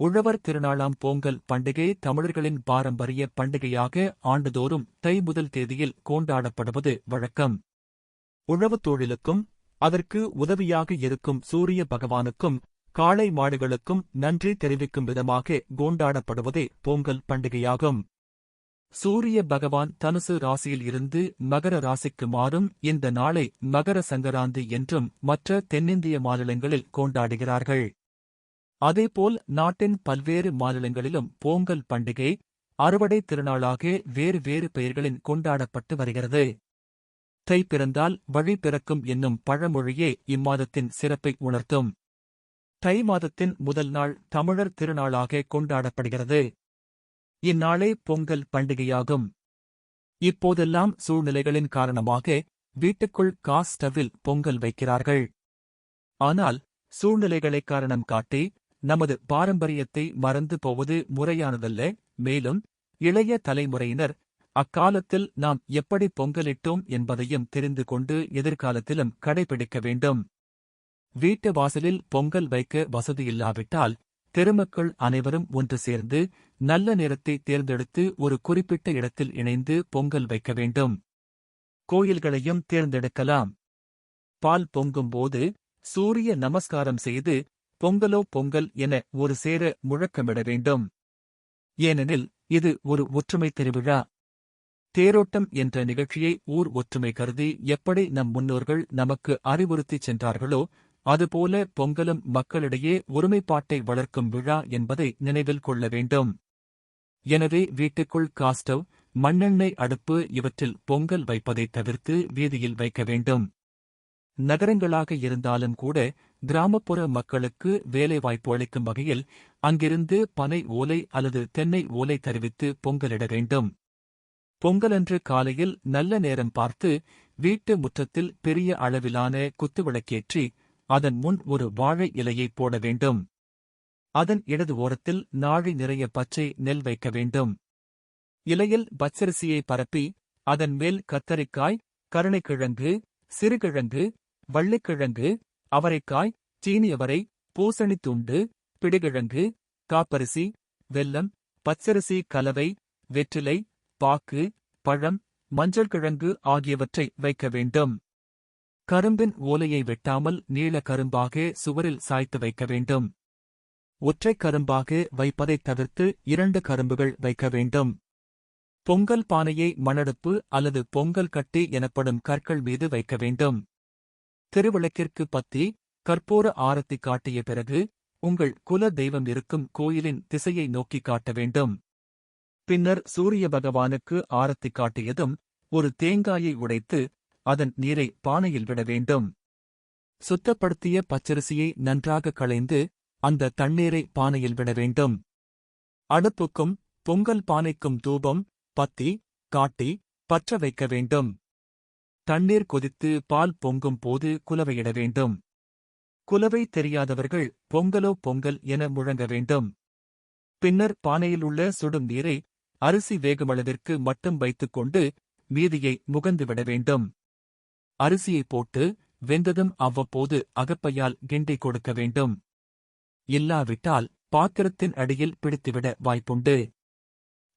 உழவர் திருநாளாம் பொங்கல் பண்டிகை தமிழர்களின் பாரம்பரிய பண்டிகையாக ஆண்டுதோறும் தை முதல் தேதியில் கொண்டாடப்படுவது வழக்கம். உழவுத் தொழிலுக்கும் அதற்கு உதவியாக இருக்கும் சூரிய பகவானுக்கும் காளை மாடுகளுக்கும் நன்றி தெரிவிக்கும் விதமாக கொண்டாடப்படுவதே பொங்கல் பண்டிகையாகும். சூரிய பகவான் தனுசு ராசியில் இருந்து மகர ராசிக்கு மாறும் இந்த நாளை மகர சங்கராந்தி என்றும் மற்ற தென்னிந்திய மாநிலங்களில் கொண்டாடுகிறார்கள். அதேபோல் நாட்டின் பல்வேறு மாநிலங்களிலும் பொங்கல் பண்டிகை அறுவடை திருநாளாக வேறு வேறு பெயர்களில் கொண்டாடப்பட்டு வருகிறது. தை பிறந்தால் வழி பிறக்கும் என்னும் பழமொழியே இம்மாதத்தின் சிறப்பை உணர்த்தும். தை மாதத்தின் முதல் நாள் தமிழர் திருநாளாக கொண்டாடப்படுகிறது. இந்நாளே பொங்கல் பண்டிகையாகும். இப்போதெல்லாம் சூழ்நிலைகளின் காரணமாக வீட்டுக்குள் காஸ் பொங்கல் வைக்கிறார்கள். ஆனால் சூழ்நிலைகளை காரணம் காட்டி நமது பாரம்பரியத்தை மறந்து போவது முறையானதல்ல. மேலும் இளைய தலைமுறையினர் அக்காலத்தில் நாம் எப்படி பொங்கலிட்டோம் என்பதையும் தெரிந்து கொண்டு எதிர்காலத்திலும் கடைபிடிக்க வேண்டும். வீட்டு வாசலில் பொங்கல் வைக்க வசதியில்லாவிட்டால் தெருமக்கள் அனைவரும் ஒன்று சேர்ந்து நல்ல நேரத்தை தேர்ந்தெடுத்து ஒரு குறிப்பிட்ட இடத்தில் இணைந்து பொங்கல் வைக்க வேண்டும். கோயில்களையும் தேர்ந்தெடுக்கலாம். பால் பொங்கும்போது சூரிய நமஸ்காரம் செய்து பொங்கலோ பொங்கல் என ஒரு சேர முழக்கமிட வேண்டும். ஏனெனில் இது ஒரு ஒற்றுமை திருவிழா. தேரோட்டம் என்ற நிகழ்ச்சியை ஊர் ஒற்றுமை கருதி எப்படி நம் முன்னோர்கள் நமக்கு அறிவுறுத்திச் சென்றார்களோ அதுபோல பொங்கலும் மக்களிடையே ஒருமைப்பாட்டை வளர்க்கும் விழா என்பதை நினைவில் கொள்ள வேண்டும். எனவே வீட்டுக்குள் காஸ்டவ் மண்ணெண்ணெய் அடுப்பு இவற்றில் பொங்கல் வைப்பதைத் தவிர்த்து வீதியில் வைக்க வேண்டும். நகரங்களாக இருந்தாலும் கூட கிராமப்புற மக்களுக்கு வேலைவாய்ப்பு அளிக்கும் வகையில் அங்கிருந்து பனை ஓலை அல்லது தென்னை ஓலை தெரிவித்து பொங்கலிட வேண்டும். பொங்கலன்று காலையில் நல்ல நேரம் பார்த்து வீட்டு முற்றத்தில் பெரிய அளவிலான குத்துவிளக்கேற்றி அதன் முன் ஒரு வாழை இலையை போட வேண்டும். அதன் இடது ஓரத்தில் நாழி நிறைய பச்சை நெல் வைக்க வேண்டும். இலையில் பச்சரிசியை பரப்பி அதன் மேல் கத்தரிக்காய் கருணைக்கிழங்கு சிறுகிழங்கு வள்ளிக்கிழங்கு அவரைக்காய் சீனியவரை பூசணித் துண்டு பிடிகிழங்கு காப்பரிசி வெல்லம் பச்சரிசி கலவை வெற்றிலை பாக்கு பழம் மஞ்சள் கிழங்கு ஆகியவற்றை வைக்க வேண்டும். கரும்பின் ஓலையை வெட்டாமல் நீள கரும்பாக சுவரில் சாய்த்து வைக்க வேண்டும். ஒற்றைக் கரும்பாக வைப்பதைத் தவிர்த்து இரண்டு கரும்புகள் வைக்க வேண்டும். பொங்கல் பானையை மணடுப்பு அல்லது பொங்கல் கட்டி எனப்படும் கற்கள் மீது வைக்க வேண்டும். திருவிளக்கிற்கு பத்தி கற்பூர ஆரத்தி காட்டிய பிறகு உங்கள் குல தெய்வம் இருக்கும் கோயிலின் திசையை நோக்கி காட்ட வேண்டும். பின்னர் சூரிய பகவானுக்கு ஆரத்தி காட்டியதும் ஒரு தேங்காயை உடைத்து அதன் நீரை பானையில் விட வேண்டும். சுத்தப்படுத்திய பச்சரிசியை நன்றாக களைந்து அந்த தண்ணீரை பானையில் விட வேண்டும். அடுப்புக்கும் பொங்கல் பானைக்கும் தூபம் பத்தி காட்டி பற்ற வைக்க வேண்டும். தண்ணீர் கொதித்து பால் பொங்கும் போது குலவையிட வேண்டும். குலவை தெரியாதவர்கள் பொங்கலோ பொங்கல் என முழங்க வேண்டும். பின்னர் பானையில் உள்ள சுடும் நீரை அரிசி வேகுமளவிற்கு மட்டும் வைத்துக்கொண்டு மீதியை முகந்துவிட வேண்டும். அரிசியை போட்டு வெந்ததும் அவ்வப்போது அகப்பையால் கிண்டி கொடுக்க வேண்டும். இல்லாவிட்டால் பாத்திரத்தின் அடியில் பிடித்துவிட வாய்ப்புண்டு.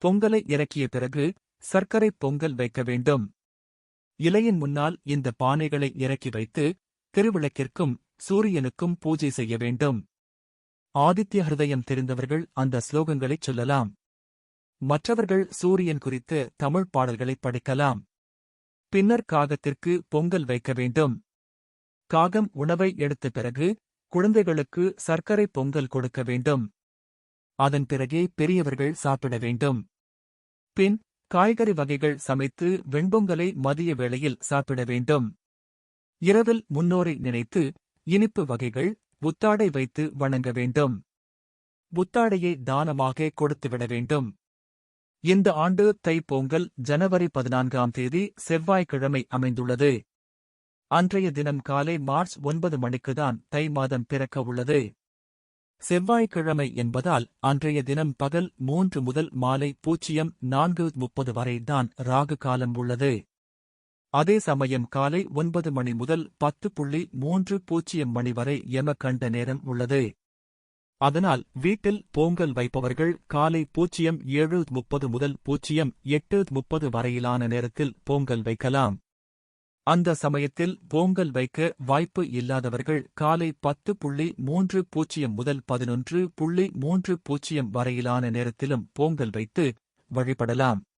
பொங்கலை இறக்கிய பிறகு சர்க்கரை பொங்கல் வைக்க வேண்டும். இலையின் முன்னால் இந்த பானைகளை இறக்கி வைத்து திருவிளக்கிற்கும் சூரியனுக்கும் பூஜை செய்ய வேண்டும். ஆதித்ய ஹிருதயம் தெரிந்தவர்கள் அந்த ஸ்லோகங்களைச் சொல்லலாம். மற்றவர்கள் சூரியன் குறித்து தமிழ் பாடல்களை படிக்கலாம். பின்னர் காகத்திற்கு பொங்கல் வைக்க வேண்டும். காகம் உணவை எடுத்த பிறகு குழந்தைகளுக்கு சர்க்கரை பொங்கல் கொடுக்க வேண்டும். அதன் பிறகே பெரியவர்கள் சாப்பிட வேண்டும். பின் காய்கறி வகைகள் சமைத்து வெண்பொங்கலை மதிய வேளையில் சாப்பிட வேண்டும். இரவில் முன்னோரை நினைத்து இனிப்பு வகைகள் புத்தாடை வைத்து வணங்க வேண்டும். புத்தாடையை தானமாக கொடுத்துவிட வேண்டும். இந்த ஆண்டு தைப்பொங்கல் ஜனவரி பதினான்காம் தேதி செவ்வாய்க்கிழமை அமைந்துள்ளது. அன்றைய தினம் காலை மார்ச் ஒன்பது மணிக்குதான் தை மாதம் பிறக்க உள்ளது செவ்வாய்க்கிழமை என்பதால் அன்றைய தினம் பகல் மூன்று முதல் மாலை பூஜ்ஜியம் நான்கு முப்பது வரை தான் ராகு காலம் உள்ளது. அதே சமயம் காலை ஒன்பது மணி முதல் பத்து புள்ளி மூன்று பூஜ்ஜியம் மணி வரை யமகண்ட நேரம் உள்ளது. அதனால் வீட்டில் பொங்கல் வைப்பவர்கள் காலை பூஜ்ஜியம் ஏழு முப்பது முதல் பூஜ்ஜியம் எட்டு முப்பது வரையிலான நேரத்தில் பொங்கல் வைக்கலாம். அந்த சமயத்தில் பொங்கல் வைக்க வாய்ப்பு இல்லாதவர்கள் காலை பத்து புள்ளி மூன்று பூஜ்ஜியம் முதல் பதினொன்று புள்ளி மூன்று பூஜ்ஜியம் வரையிலான நேரத்திலும் பொங்கல் வைத்து வழிபடலாம்.